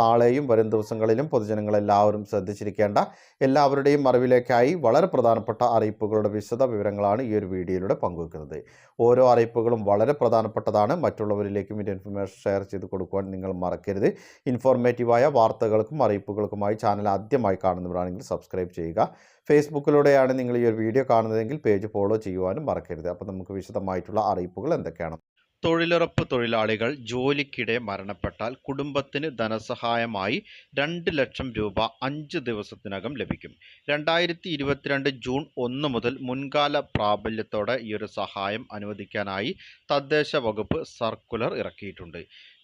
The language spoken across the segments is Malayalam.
നാളെയും വരും ദിവസങ്ങളിലും പൊതുജനങ്ങളെല്ലാവരും ശ്രദ്ധിച്ചിരിക്കേണ്ട എല്ലാവരുടെയും അറിവിലേക്കായി വളരെ പ്രധാനപ്പെട്ട അറിയിപ്പുകളുടെ വിശദ വിവരങ്ങളാണ് ഈ ഒരു വീഡിയോയിലൂടെ പങ്കുവെക്കുന്നത്. ഓരോ അറിയിപ്പുകളും വളരെ പ്രധാനപ്പെട്ടതാണ്. മറ്റുള്ളവരിലേക്കും ഇതിന്റെ ഇൻഫർമേഷൻ ഷെയർ ചെയ്ത് കൊടുക്കുവാൻ നിങ്ങൾ മറക്കരുത്. ഇൻഫോർമേറ്റീവായ വാർത്തകൾക്കും അറിയിപ്പുകൾക്കുമായി ചാനൽ ആദ്യമായി കാണുന്നവരാണെങ്കിൽ സബ്സ്ക്രൈബ് ചെയ്യുക. ഫേസ്ബുക്കിലൂടെയാണ് നിങ്ങൾ ഈ ഒരു വീഡിയോ കാണുന്നതെങ്കിൽ പേജ് ഫോളോ ചെയ്യുവാനും മറക്കരുത്. അപ്പോൾ നമുക്ക് വിശദമായിട്ടുള്ള അറിയിപ്പുകൾ എന്തൊക്കെയാണ്? തൊഴിലുറപ്പ് തൊഴിലാളികൾ ജോലിക്കിടെ മരണപ്പെട്ടാൽ കുടുംബത്തിന് ധനസഹായമായി രണ്ട് ലക്ഷം രൂപ അഞ്ച് ദിവസത്തിനകം ലഭിക്കും. രണ്ടായിരത്തി ഇരുപത്തിരണ്ട് ജൂൺ ഒന്ന് മുതൽ മുൻകാല പ്രാബല്യത്തോടെ ഈ ഒരു സഹായം അനുവദിക്കാനായി തദ്ദേശ വകുപ്പ് സർക്കുലർ ഇറക്കിയിട്ടുണ്ട്.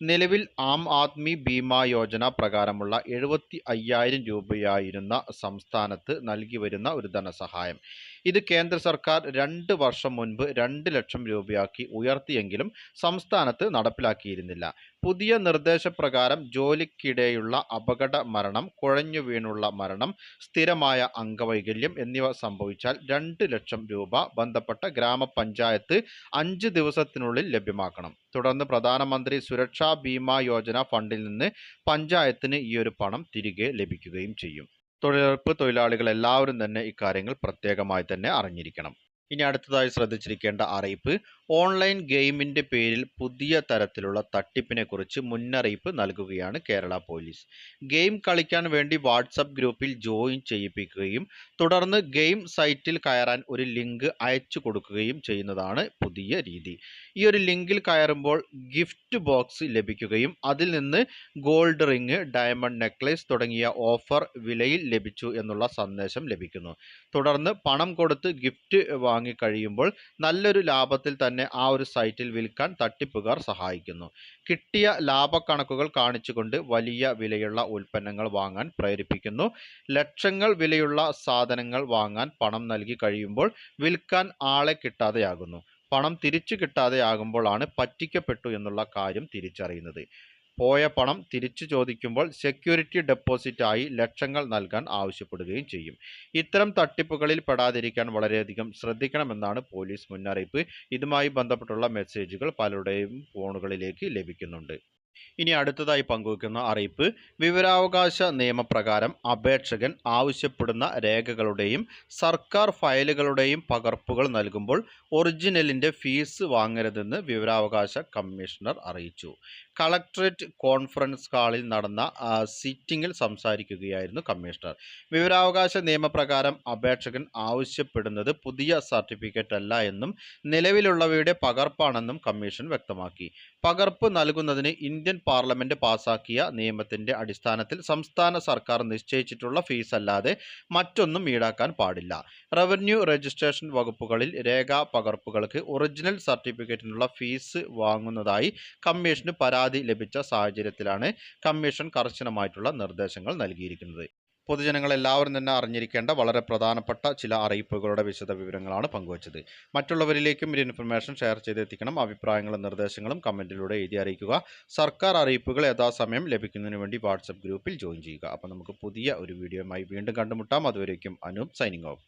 നിലവിൽ ആം ആദ്മി ബീമാ യോജന പ്രകാരമുള്ള എഴുപത്തി അയ്യായിരം രൂപയായിരുന്ന സംസ്ഥാനത്ത് നൽകി വരുന്ന ഒരു ധനസഹായം. ഇത് കേന്ദ്ര സർക്കാർ രണ്ട് വർഷം മുൻപ് രണ്ട് ലക്ഷം രൂപയാക്കി ഉയർത്തിയെങ്കിലും സംസ്ഥാനത്ത് നടപ്പിലാക്കിയിരുന്നില്ല. പുതിയ നിർദ്ദേശപ്രകാരം ജോലിക്കിടെയുള്ള അപകട മരണം കുഴഞ്ഞു വീണുള്ള മരണം സ്ഥിരമായ അംഗവൈകല്യം എന്നിവ സംഭവിച്ചാൽ രണ്ട് ലക്ഷം രൂപ ബന്ധപ്പെട്ട ഗ്രാമപഞ്ചായത്ത് അഞ്ച് ദിവസത്തിനുള്ളിൽ ലഭ്യമാക്കണം. തുടർന്ന് പ്രധാനമന്ത്രി സുരക്ഷാ ഭീമാ യോജന ഫണ്ടിൽ നിന്ന് പഞ്ചായത്തിന് ഈ ഒരു പണം തിരികെ ലഭിക്കുകയും ചെയ്യും. തൊഴിലുറപ്പ് തൊഴിലാളികൾ എല്ലാവരും തന്നെ ഇക്കാര്യങ്ങൾ പ്രത്യേകമായി തന്നെ അറിഞ്ഞിരിക്കണം. ഇനി അടുത്തതായി ശ്രദ്ധിച്ചിരിക്കേണ്ട അറിയിപ്പ് ഓൺലൈൻ ഗെയിമിന്റെ പേരിൽ പുതിയ തരത്തിലുള്ള തട്ടിപ്പിനെ കുറിച്ച് മുന്നറിയിപ്പ് നൽകുകയാണ് കേരള പോലീസ്. ഗെയിം കളിക്കാൻ വേണ്ടി വാട്സപ്പ് ഗ്രൂപ്പിൽ ജോയിൻ ചെയ്യിപ്പിക്കുകയും തുടർന്ന് ഗെയിം സൈറ്റിൽ കയറാൻ ഒരു ലിങ്ക് അയച്ചു കൊടുക്കുകയും ചെയ്യുന്നതാണ് പുതിയ രീതി. ഈ ഒരു ലിങ്കിൽ കയറുമ്പോൾ ഗിഫ്റ്റ് ബോക്സ് ലഭിക്കുകയും അതിൽ നിന്ന് ഗോൾഡ് റിങ് ഡയമണ്ട് നെക്ലേസ് തുടങ്ങിയ ഓഫർ വിലയിൽ ലഭിച്ചു എന്നുള്ള സന്ദേശം ലഭിക്കുന്നു. തുടർന്ന് പണം കൊടുത്ത് ഗിഫ്റ്റ് വാങ്ങിക്കഴിയുമ്പോൾ നല്ലൊരു ലാഭത്തിൽ തന്നെ ആ ഒരു സൈറ്റിൽ വിൽക്കാൻ തട്ടിപ്പുകാർ സഹായിക്കുന്നു. കിട്ടിയ ലാഭക്കണക്കുകൾ കാണിച്ചുകൊണ്ട് വലിയ വിലയുള്ള ഉൽപ്പന്നങ്ങൾ വാങ്ങാൻ പ്രേരിപ്പിക്കുന്നു. ലക്ഷങ്ങൾ വിലയുള്ള സാധനങ്ങൾ വാങ്ങാൻ പണം നൽകി കഴിയുമ്പോൾ വിൽക്കാൻ ആളെ കിട്ടാതെയാകുന്നു. പണം തിരിച്ചു കിട്ടാതെ കിട്ടാതെയാകുമ്പോഴാണ് പറ്റിക്കപ്പെട്ടു എന്നുള്ള കാര്യം തിരിച്ചറിയുന്നത്. പോയ പണം തിരിച്ചു ചോദിക്കുമ്പോൾ സെക്യൂരിറ്റി ഡെപ്പോസിറ്റായി ലക്ഷങ്ങൾ നൽകാൻ ആവശ്യപ്പെടുകയും ചെയ്യും. ഇത്തരം തട്ടിപ്പുകളിൽ പെടാതിരിക്കാൻ വളരെയധികം ശ്രദ്ധിക്കണമെന്നാണ് പോലീസ് മുന്നറിയിപ്പ്. ഇതുമായി ബന്ധപ്പെട്ടുള്ള മെസ്സേജുകൾ പലരുടെയും ഫോണുകളിലേക്ക് ലഭിക്കുന്നുണ്ട്. ഇനി അടുത്തതായി പങ്കുവയ്ക്കുന്ന അറിയിപ്പ് വിവരാവകാശ നിയമപ്രകാരം അപേക്ഷകൻ ആവശ്യപ്പെടുന്ന രേഖകളുടെയും സർക്കാർ ഫയലുകളുടെയും പകർപ്പുകൾ നൽകുമ്പോൾ ഒറിജിനലിന്റെ ഫീസ് വാങ്ങരുതെന്ന് വിവരാവകാശ കമ്മീഷണർ അറിയിച്ചു. കളക്ടറേറ്റ് കോൺഫറൻസ് ഹാളിൽ നടന്ന സിറ്റിംഗിൽ സംസാരിക്കുകയായിരുന്നു കമ്മീഷണർ. വിവരാവകാശ നിയമപ്രകാരം അപേക്ഷകൻ ആവശ്യപ്പെടുന്നത് പുതിയ സർട്ടിഫിക്കറ്റ് അല്ല എന്നും നിലവിലുള്ളവയുടെ പകർപ്പാണെന്നും കമ്മീഷൻ വ്യക്തമാക്കി. പകർപ്പ് നൽകുന്നതിന് ഇന്ത്യൻ പാർലമെന്റ് പാസാക്കിയ നിയമത്തിന്റെ അടിസ്ഥാനത്തിൽ സംസ്ഥാന സർക്കാർ നിശ്ചയിച്ചിട്ടുള്ള ഫീസ് അല്ലാതെ മറ്റൊന്നും ഈടാക്കാൻ പാടില്ല. റവന്യൂ രജിസ്ട്രേഷൻ വകുപ്പുകളിൽ രേഖാ പകർപ്പുകൾക്ക് ഒറിജിനൽ സർട്ടിഫിക്കറ്റിനുള്ള ഫീസ് വാങ്ങുന്നതായി കമ്മീഷന് പരാതി ലഭിച്ച സാഹചര്യത്തിലാണ് കമ്മീഷൻ കർശനമായിട്ടുള്ള നിർദ്ദേശങ്ങൾ നൽകിയിരിക്കുന്നത്. പൊതുജനങ്ങൾ എല്ലാവരും തന്നെ അറിഞ്ഞിരിക്കേണ്ട വളരെ പ്രധാനപ്പെട്ട ചില അറിയിപ്പുകളുടെ വിശദ വിവരങ്ങളാണ് പങ്കുവച്ചത്. മറ്റുള്ളവരിലേക്കും ഒരു ഇൻഫർമേഷൻ ഷെയർ ചെയ്തെത്തിക്കണം. അഭിപ്രായങ്ങളും നിർദ്ദേശങ്ങളും കമന്റിലൂടെ എഴുതി അറിയിക്കുക. സർക്കാർ അറിയിപ്പുകൾ യഥാസമയം ലഭിക്കുന്നതിന് വേണ്ടി വാട്സപ്പ് ഗ്രൂപ്പിൽ ജോയിൻ ചെയ്യുക. അപ്പോൾ നമുക്ക് പുതിയ ഒരു വീഡിയോയുമായി വീണ്ടും കണ്ടുമുട്ടാം. അതുവരേക്കും അനൂപ് സൈനിങ് ഓഫ്.